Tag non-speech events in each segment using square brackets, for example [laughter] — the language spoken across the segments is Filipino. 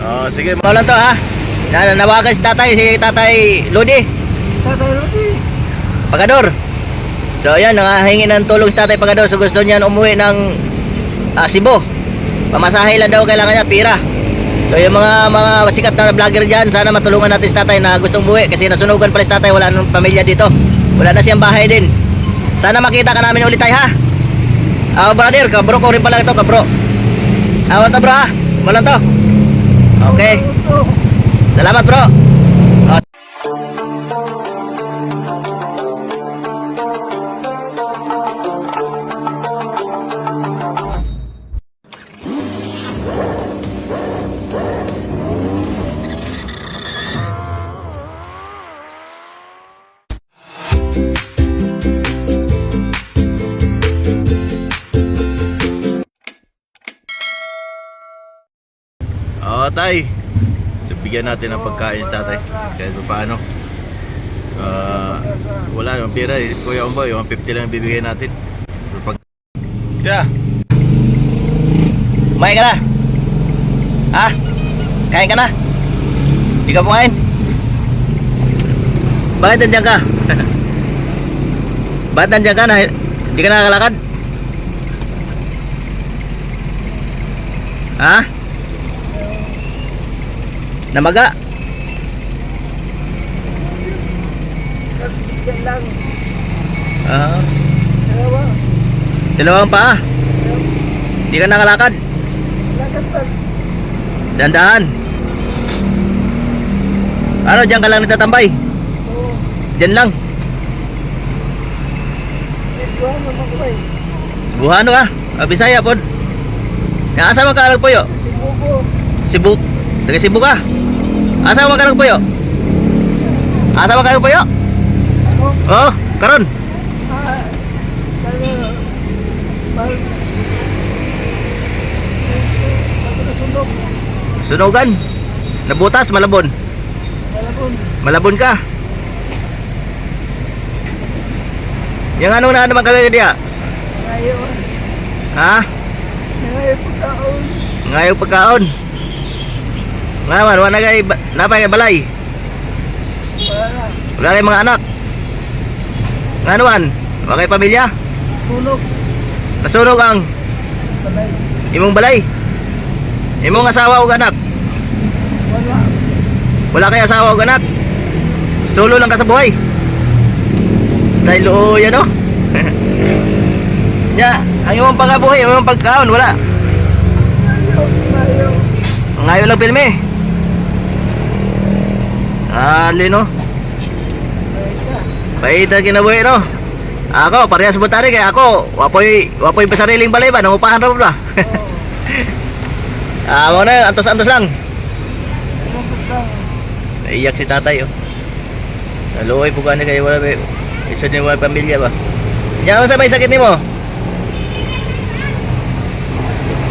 Oh, sige. Maulan to ha. Na nawagan si tatay, si tatay Lodi. Tatay Rudy. Pagador. So ayan, nangahingi ng tulong si Tatay Pagador. So gusto niya umuwi ng ah, Cebu. Pamasahe lang daw kailangan niya, pira. So yung mga mga sikat na vlogger diyan, sana matulungan natin si Tatay na gustong umuwi kasi nasunugan pala si Tatay, wala nang pamilya dito. Wala na siyang bahay din. Sana makita ka namin ulit tayo ha. Ah, brother, kabro ko rin pala ito, kabro. Ah, wala bro ha. Wala to. Okay. Salamat bro. Oo, tay. So, bigyan natin ng pagkain sa tatay. Kahit pa paano. Ah, wala yung pera. eh. Kuya Umboy, yung 50 lang bibigyan natin. Pero pag... Kaya. Kumain ka na? Ha? Kain ka na? Hindi ka kumain? Bakit nandiyan ka? [laughs] Bakit nandiyan ka na? Hindi ka nakakalakad? Ha? Namaga? Yan lang. Ah, Dalawa. dalawang paa. Hindi ka nakalakad. Lakad pa. Dandaan. Ano, diyan ka lang natatambay? Oo. Diyan lang. Naman ko eh. Buhano ka? Ah, Bisaya pod. Asa man ka puyo? Si Bubo. Cebu. Taga Cebu ka? Asa man ka puyo? Asa man ka puyo? Ako. Oh, karon. Sunugan. Nabutas, malabon. Malabon. Malabon ka. Yang ano na naman kami dia? Ngayon. Ha? Ngayon pagkaon. Ngayon pagkaon. Nga man, wala kay napay kay balay. Wala na. Kay mga anak. Nga naman, wala kay pamilya. Sunog. Nasunog ang Balay. imong balay. Imong asawa ug anak. Wala. Wala kay asawa ug anak. Solo lang ka sa buhay. Dahil luoy ano? [laughs] Ya, ang imong pangabuhi, ang imong pagkaon, wala. Ngayon lang pilme. Ah, lino. Ayaw. Paita kinabuhi no. Ako, parehas mo tari kay ako. Wapoy, wapoy pa sariling balay ba? Nangupahan ra ba? [laughs] Ah, mo na, antos-antos lang. Naiyak si tatay oh. Naluoy po gani kayo wala may isa din wala pamilya ba? Nya sa may sakit nimo?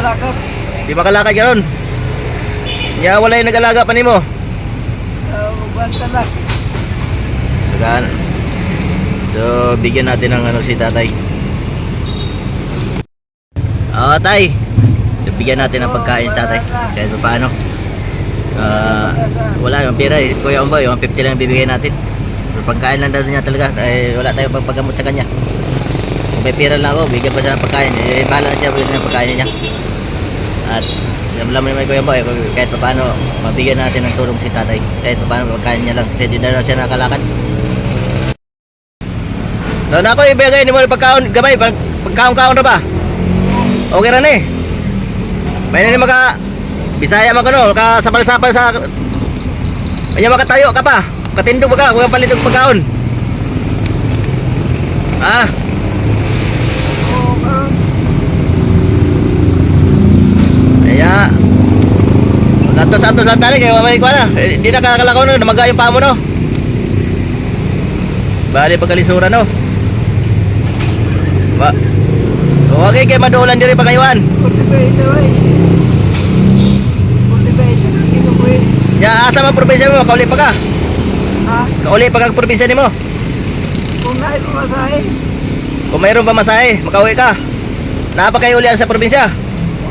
Malakad. Di makalakad karon. Nya wala yung nag-alaga pa nimo. Uh. Sagaan. So, bigyan natin ng ano si tatay. Oo, tay. So, bigyan natin ng pagkain si tatay. Kahit pa paano. Ah, wala yung pera eh. Kuya Umboy, yung 50 lang bibigyan natin. Pero pagkain lang daw niya talaga. Eh, wala tayong pagpagamot sa kanya. Kung may pera lang ako, bigyan pa siya ng pagkain. Eh, bahala na siya bilhin ng pagkain niya. At alam naman naman Kuya kung kahit pa paano, mabigyan natin ng tulong si tatay. Kahit pa paano, pagkain niya lang. Kasi na raw siya nakalakad. So na ako ibigay ni mo pagkaon gamay pag pagkaon-kaon ra ba? Okay ra ni. May na maka Bisaya man kano ka sapal-sapal sa Anya makatayo ka pa. Katindog ka kung palitog pagkaon? Ah, Oo, karon. kaya Santos-santos lang tali kaya mamay ko na. Eh, Hindi na kakalakaw no, namaga yung paa mo no. Bali pagkalisura no. Ba. Okay, kay madulan diri pagayuan. Kultivate na eh. Kultivate. Kinukuhin. Ya, asa man probinsya mo? Kauli pa ka. Ha? Kauli pa ka probinsya nimo. Kung naay pumasahe. Kung mayroon pa masahe, makauwi ka. Napa kayo ulian sa probinsya?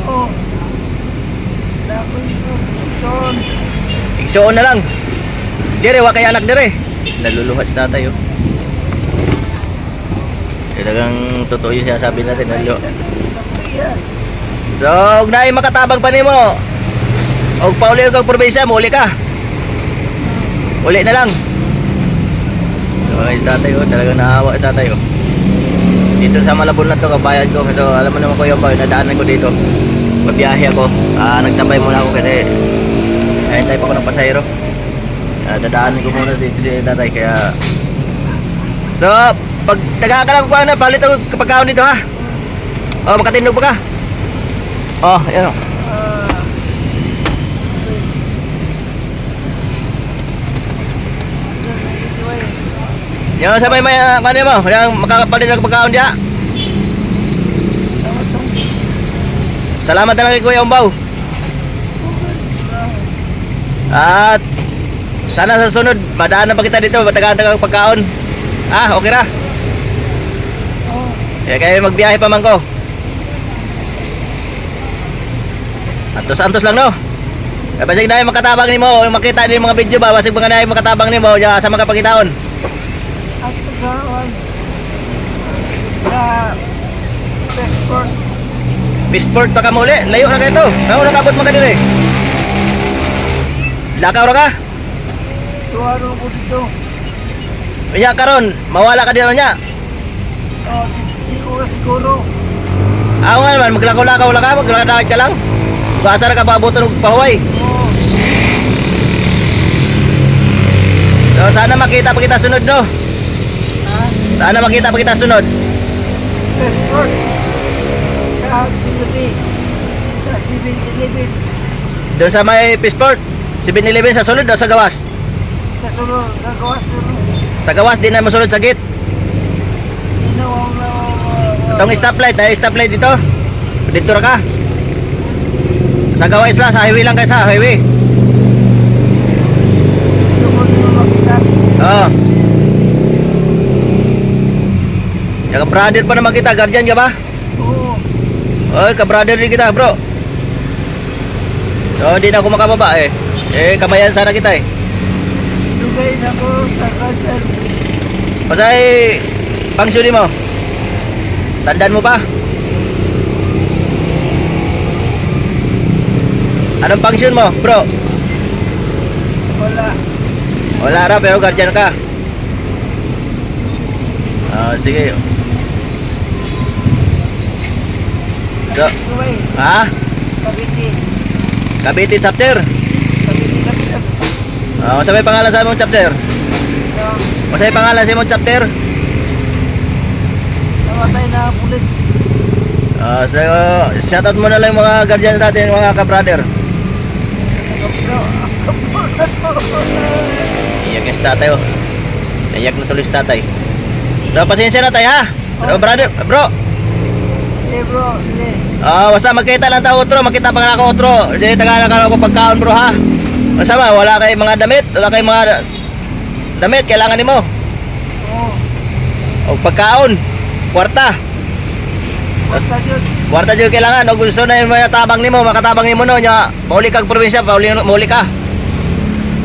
Oo. Son. Igsuon na lang. Dire, wa kay anak dire. Naluluhas na tayo. Talagang totoo yung sinasabi natin. Nalo. So, ug naay makatabang pa nimo. Og pauli kag probinsya, muli ka. Uli na lang. So, ay tatay ko, talagang naawa si tatay ko. Dito sa Malabon na to, kabayan ko. So, alam mo naman ko yung nadaanan ko dito. Mabiyahe ako. Ah, nagtabay muna ako kasi ayun tayo pa ako ng pasayro. Ah, dadaanan ko muna dito si tatay, kaya... So, pag taga ka lang ko na, palit ako kapag kaon dito ha. Oh, makatindog pa ka. Oh, ayan oh. Ah. Yung sabay may uh, kanya mo, yung makakapalit ng pagkaon diya. Salamat na lang kay Kuya Umbaw. At sana sa sunod, madaan na pa kita dito, matagal-tagal pagkaon. Ah, okay ra. Oh. Kaya kayo magbiyahe pa man ko. Antos-antos lang no. Kaya basig na yung makatabang ni mo, makita ni mga video ba, basig mga na yung makatabang ni mo, diya sa mga pagkitaon. At one. Sa Export. Bisport pa ka muli, layo na kayo to. Ano nakabot mo ka din eh. Lakaw ra ka. Tuwaro ko dito. Kaya karon, mawala ka dito niya. Oh, di ko siguro. Ako nga naman, maglakaw-lakaw lang ka, maglakad ka lang. Basa na ka pabuto ng pahuway. Oh. So sana makita pa kita sunod no. Ha? Sana makita pa kita sunod. Export. Sa Pilipi. Sa 7-Eleven. Doon sa may Pisport, 7-Eleven sa sunod o sa gawas? Sa sunod. Sa gawas sunod. Sa gawas, di na masunod sa gate. Itong stoplight, ay stoplight dito. Dito ra ka. Sa gawas lang, sa highway lang kayo sa highway. Oo. Yung ka-brother pa naman kita, guardian ka ba? Oo. Oy, ka-brother din kita, bro. So, hindi na ako makababa eh. Eh, kabayan sana kita eh. Dugay na ko sa kansan. Pasay, pangsuli mo. Tandaan mo pa? Anong pangsyon mo, bro? Wala. Wala ra, pero guardian ka. Ah, sige. So, ha? Kabiti. Cavite chapter. Sa... Ah, masabay pangalan sa mong chapter. sa Masabay pangalan sa mong chapter. namatay na pulis. Ah, so, shoutout mo na lang mga guardian natin, mga ka-brother. Na. Iyak yung si tatay oh. Iyak na tuloy si tatay. So, pasensya na tayo ha. So, brother, bro. Sige bro. Sige. Ah, basta magkita lang tayo otro, makita pa nga ako otro. Di taga na ako pagkaon bro ha. Basta ba, wala kay mga damit, wala kay mga damit kailangan nimo. Oo. O pagkaon, kwarta. Basta yun. Kwarta jud kailangan og gusto na yung mga tabang nimo, makatabang nimo no nya. Mauli kag probinsya, mauli mauli ka.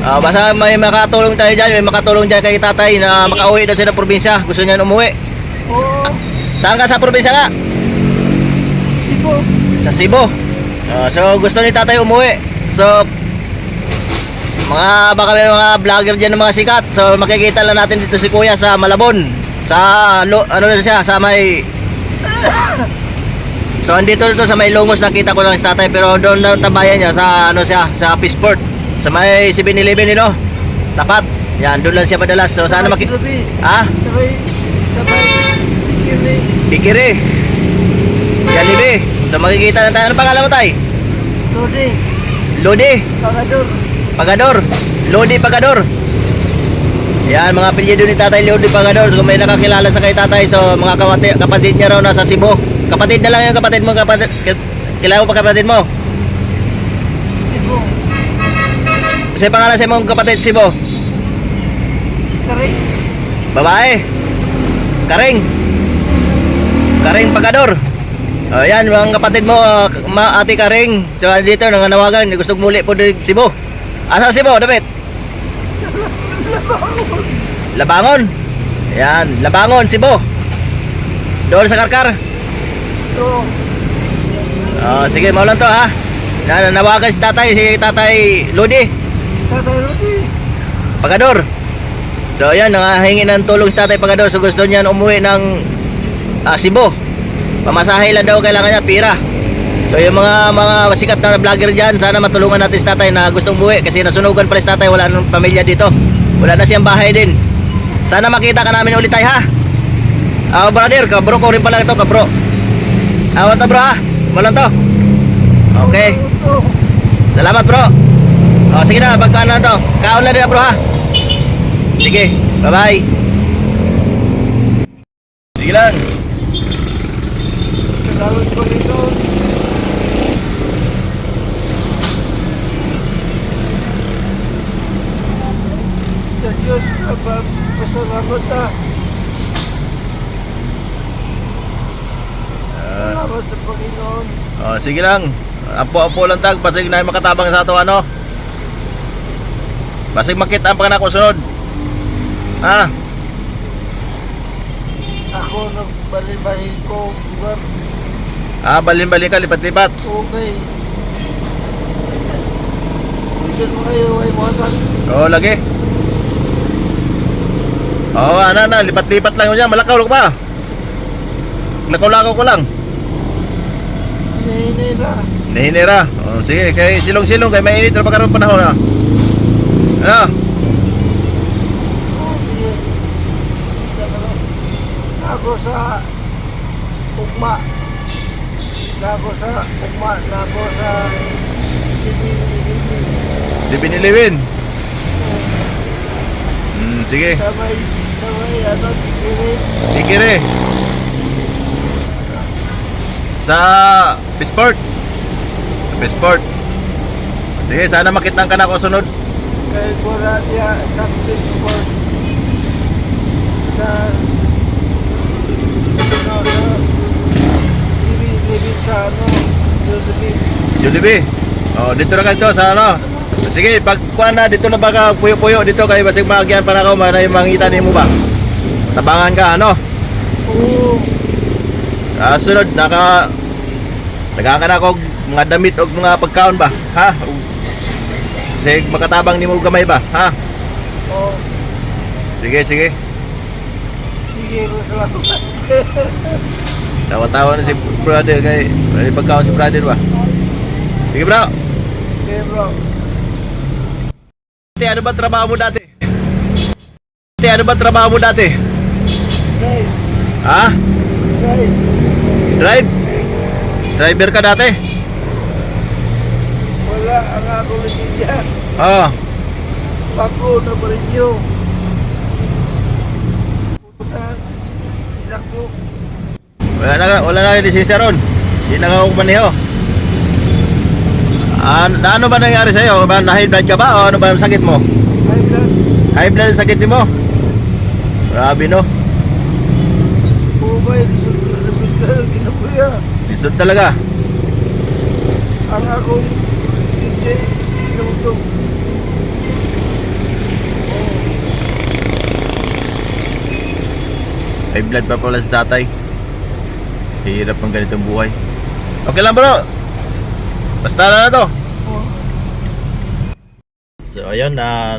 Ah, basta may makatulong tayo diyan, may makatulong diyan kay tatay na makauwi daw siya ng probinsya. Gusto niya umuwi. Oo. Saan ka sa probinsya nga? Sibo. Sa Cebu. Ah, so gusto ni tatay umuwi. So mga baka may mga vlogger diyan ng mga sikat. So makikita lang natin dito si Kuya sa Malabon. Sa lo, ano na siya, sa may [coughs] So andito dito sa may Lungos nakita ko lang si tatay pero doon daw tabayan niya sa ano siya, sa Peaceport. Sa may 7-Eleven no. Tapat. Yan, doon lang siya madalas. So sana maki Sabay. Ah, Sabay. Sabay. Kiri. Bikiri. Jollibee. So makikita na tayo. Ano pangalan mo tay? Lodi. Lodi. Pagador. Pagador. Lodi Pagador. Yan, mga apelyido ni Tatay Lodi Pagador. So, kung may nakakilala sa kay Tatay, so mga kapatid, kapatid niya raw nasa Cebu. Kapatid na lang yung kapatid mo, kapatid. ki- Kilala mo pa kapatid mo? Sibo. Kasi pangalan sa mong kapatid Cebu. Kari. Babae. Karing. Karing Pagador. O yan, mga kapatid mo, uh, ma, ate Karing. So, dito, nanganawagan. Gusto muli po din Cebu. Asa Cebu, David? Labangon. Yan, Labangon, Cebu. Doon sa Karkar. Ito. Oh, sige, maulan to ha. Na nawagan si tatay, si tatay Lodi, Tatay Rudy. Pagador. So ayan, nangahingi ng tulong si tatay Pagador. So gusto niya umuwi ng ah, Cebu. Pamasahe lang daw kailangan niya, pira. So yung mga mga sikat na vlogger dyan, sana matulungan natin si tatay na gustong umuwi kasi nasunugan pala si tatay, wala nang pamilya dito. Wala na siyang bahay din. Sana makita ka namin ulit tayo ha. Ah, brother, kabro ko rin pala ito, kabro. Awan to bro ha. Walang to. Okay. Salamat bro. O sige na, pagkaan na to. Kaon na din bro ha. Sige, bye-bye. Sige lang. Salamat po dito. Sa Diyos, pa- pasalamat ah. Salamat sa Panginoon. O sige lang. Apo-apo lang tag, basig na makatabang sa ato ano. Basig makita ang panganak ko sunod. Ha? Ako nagbalibahin ko lugar. Ah, balin-balin ka, lipat-lipat. Okay. Gusto mo kayo ay wasan. Oo, lagi. Oo, ano na, lipat-lipat lang yun yan. Malakaw lang ba? Lakaw-lakaw ko lang. Hinahinay na. Nahinira. Oh, sige, kay silong-silong kay mainit na pagkaroon panahon na. Ano? Oh. Ako sa ugma. Ako sa ugma. Ako sa. Si Binilewin. Hmm, sige. Sabay, sabay, ano, tikirin. Tikire. Sa Bisport. Sa Bisport. Sige, sana makita ka na ako sunod. Kay Boradia Success Sport. Sa ano, sa sinilibili sa ano, Jollibee. Jollibee. Oh, dito na kayo sa ano. Sige, pag kuha na dito na baka puyo-puyo dito kay basig magyan para ko man yung mangita nimo ba. Tabangan ka ano? Oo. Ah, sunod naka Taga ka na kog mga damit og mga pagkaon ba? Ha? Sige, makatabang nimo gamay ba? Ha? Oo. Sige, sige. Sige. Tawa-tawa na si brother kay pagkaon si brother ba? Sige bro. Okay, bro. Ate, ano ba trabaho mo dati? Ate, ano ba trabaho mo dati? Drive. Ha? Drive. Drive? Driver ka dati? Wala ang ako lisensya. Oo. Bago na pa rin yun. Wala na, wala na yung lisensya ron. Hindi na ako maniho. Ah, na ano ba nangyari sa'yo? Ba, na high blood ka ba? O ano ba ang sakit mo? High blood. High blood ang sakit mo? Grabe no. Bumay. Lisod. Lisod ka. Ginabuya. Lisod talaga. Ang akong DJ. Inutong. High blood pa pala sa tatay. Hirap ang ganitong buhay. Okay lang bro. Basta na na to. So ayun na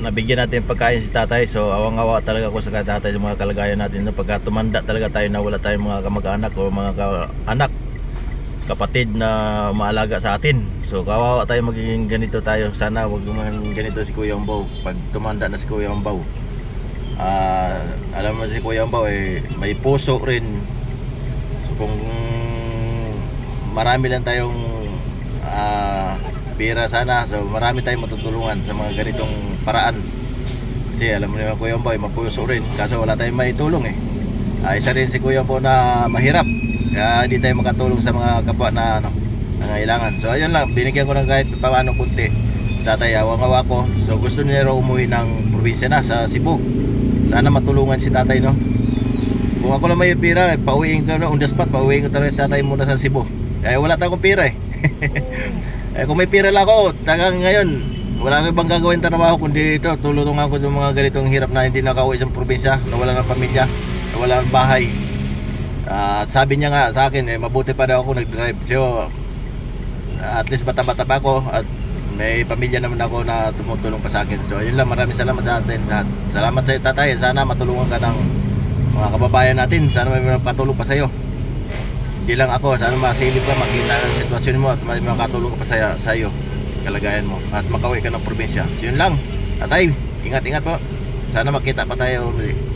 nabigyan natin pagkain si tatay. So awang-awa talaga ako sa tatay sa mga kalagayan natin. No? Pagka tumanda talaga tayo na wala tayong mga kamag-anak o mga ka- anak kapatid na maalaga sa atin. So kawawa tayo magiging ganito tayo. Sana wag man ganito si Kuya Umbaw. Pag tumanda na si Kuya Umbaw. Ah, alam mo si Kuya Umbaw eh may puso rin. So kung marami lang tayong ah, pera sana. So marami tayong matutulungan sa mga ganitong paraan. Kasi alam mo naman Kuya eh, mapuso rin. Kaso wala tayong maitulong eh. Ah, isa rin si Kuya Umbaw na mahirap. Kaya hindi tayo makatulong sa mga kapwa na ano, nangailangan. So ayun lang, binigyan ko ng kahit paano kunti. Tatay, awang-awa ko. So gusto niya raw umuwi ng probinsya na sa Cebu. Sana matulungan si tatay no. Kung ako lang may pira, pauwiin ko na on the spot, pauwiin ko talaga si tatay muna sa Cebu. Kaya wala tayong pira eh. [laughs] eh kung may pira lang ako, tagang ngayon, wala nang ibang gagawin trabaho kundi ito, tulungan ko yung mga ganitong hirap na hindi nakauwi sa probinsya, na wala ng pamilya, na wala ng bahay. Ah, at sabi niya nga sa akin, eh, mabuti pa daw ako nag-drive. So, at least bata-bata pa ako at may pamilya naman ako na tumutulong pa sa akin. So, yun lang. Maraming salamat sa atin lahat. Salamat sa iyo, tatay. Sana matulungan ka ng mga kababayan natin. Sana may patulong pa sa iyo. Hindi lang ako. Sana masilip ka, makita ang sitwasyon mo at makatulong ka pa sa, sa iyo. Kalagayan mo. At makauwi ka ng probinsya. So, yun lang. Tatay, ingat-ingat po. Sana makita pa tayo. ulit.